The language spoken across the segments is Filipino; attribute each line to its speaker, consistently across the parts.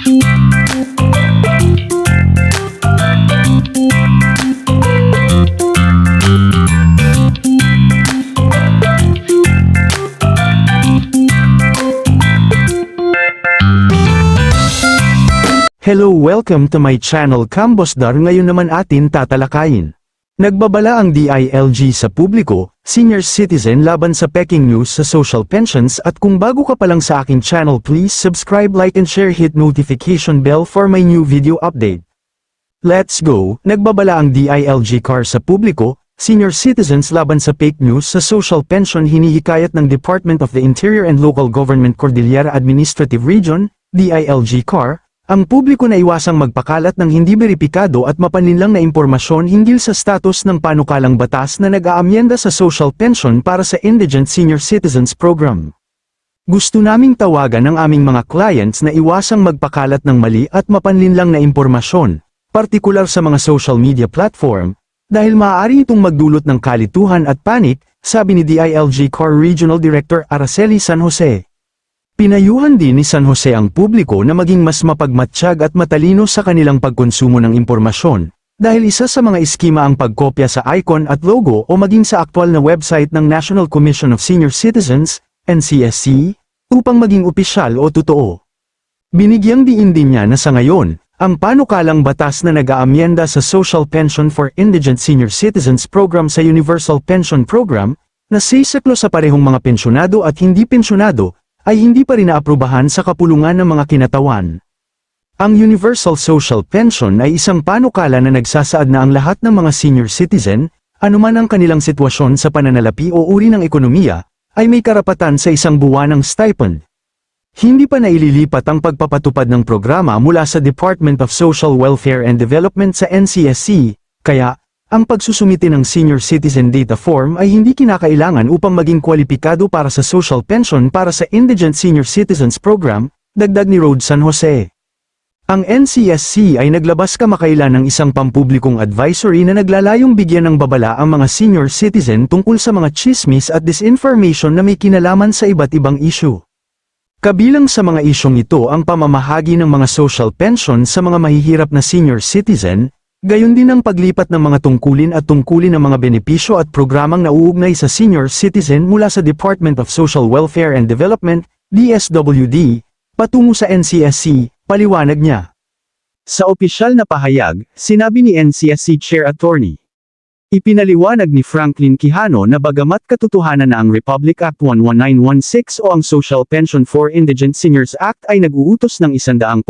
Speaker 1: Hello welcome to my channel Kambosdar ngayon naman atin tatalakayin. Nagbabala ang DILG sa publiko, senior citizen laban sa peking news sa social pensions at kung bago ka pa lang sa aking channel please subscribe like and share hit notification bell for my new video update. Let's go, nagbabala ang DILG car sa publiko, senior citizens laban sa fake news sa social pension hinihikayat ng Department of the Interior and Local Government Cordillera Administrative Region, DILG car, ang publiko na iwasang magpakalat ng hindi beripikado at mapaninlang na impormasyon hinggil sa status ng panukalang batas na nag-aamyenda sa social pension para sa Indigent Senior Citizens Program. Gusto naming tawagan ang aming mga clients na iwasang magpakalat ng mali at mapanlinlang na impormasyon, partikular sa mga social media platform, dahil maaari itong magdulot ng kalituhan at panik, sabi ni DILG Core Regional Director Araceli San Jose. Pinayuhan din ni San Jose ang publiko na maging mas mapagmatsyag at matalino sa kanilang pagkonsumo ng impormasyon, dahil isa sa mga eskima ang pagkopya sa icon at logo o maging sa aktwal na website ng National Commission of Senior Citizens, NCSC, upang maging opisyal o totoo. Binigyang diin din niya na sa ngayon, ang panukalang batas na nag-aamyenda sa Social Pension for Indigent Senior Citizens Program sa Universal Pension Program, na sisaklo sa parehong mga pensyonado at hindi pensyonado, ay hindi pa rin naaprubahan sa kapulungan ng mga kinatawan. Ang Universal Social Pension ay isang panukala na nagsasaad na ang lahat ng mga senior citizen, anuman ang kanilang sitwasyon sa pananalapi o uri ng ekonomiya, ay may karapatan sa isang buwan ng stipend. Hindi pa naililipat ang pagpapatupad ng programa mula sa Department of Social Welfare and Development sa NCSC, kaya, ang pagsusumite ng Senior Citizen Data Form ay hindi kinakailangan upang maging kwalipikado para sa social pension para sa Indigent Senior Citizens Program, dagdag ni Rhodes San Jose. Ang NCSC ay naglabas kamakailan ng isang pampublikong advisory na naglalayong bigyan ng babala ang mga senior citizen tungkol sa mga chismis at disinformation na may kinalaman sa iba't ibang issue. Kabilang sa mga isyong ito ang pamamahagi ng mga social pension sa mga mahihirap na senior citizen, Gayon din ang paglipat ng mga tungkulin at tungkulin ng mga benepisyo at programang nauugnay sa senior citizen mula sa Department of Social Welfare and Development, DSWD, patungo sa NCSC, paliwanag niya. Sa opisyal na pahayag, sinabi ni NCSC Chair Attorney. Ipinaliwanag ni Franklin Quijano na bagamat katotohanan na ang Republic Act 11916 o ang Social Pension for Indigent Seniors Act ay nag-uutos ng 100%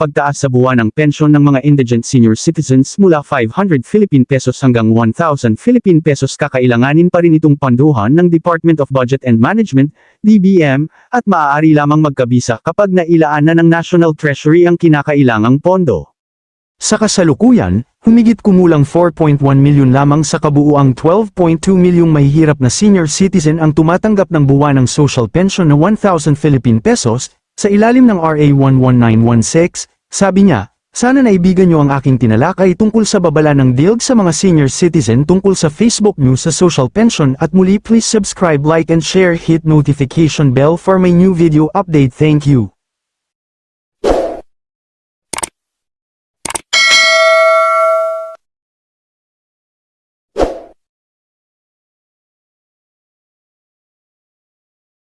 Speaker 1: pagtaas sa buwan ng pensyon ng mga indigent senior citizens mula 500 Philippine pesos hanggang 1,000 Philippine pesos kakailanganin pa rin itong panduhan ng Department of Budget and Management, DBM, at maaari lamang magkabisa kapag nailaan na ng National Treasury ang kinakailangang pondo. Sa kasalukuyan, humigit kumulang 4.1 milyon lamang sa kabuuang 12.2 milyong mahihirap na senior citizen ang tumatanggap ng buwan ng social pension na 1,000 Philippine pesos, sa ilalim ng RA 11916, sabi niya, sana naibigan niyo ang aking tinalakay tungkol sa babala ng DILG sa mga senior citizen tungkol sa Facebook news sa social pension at muli please subscribe like and share hit notification bell for my new video update thank you.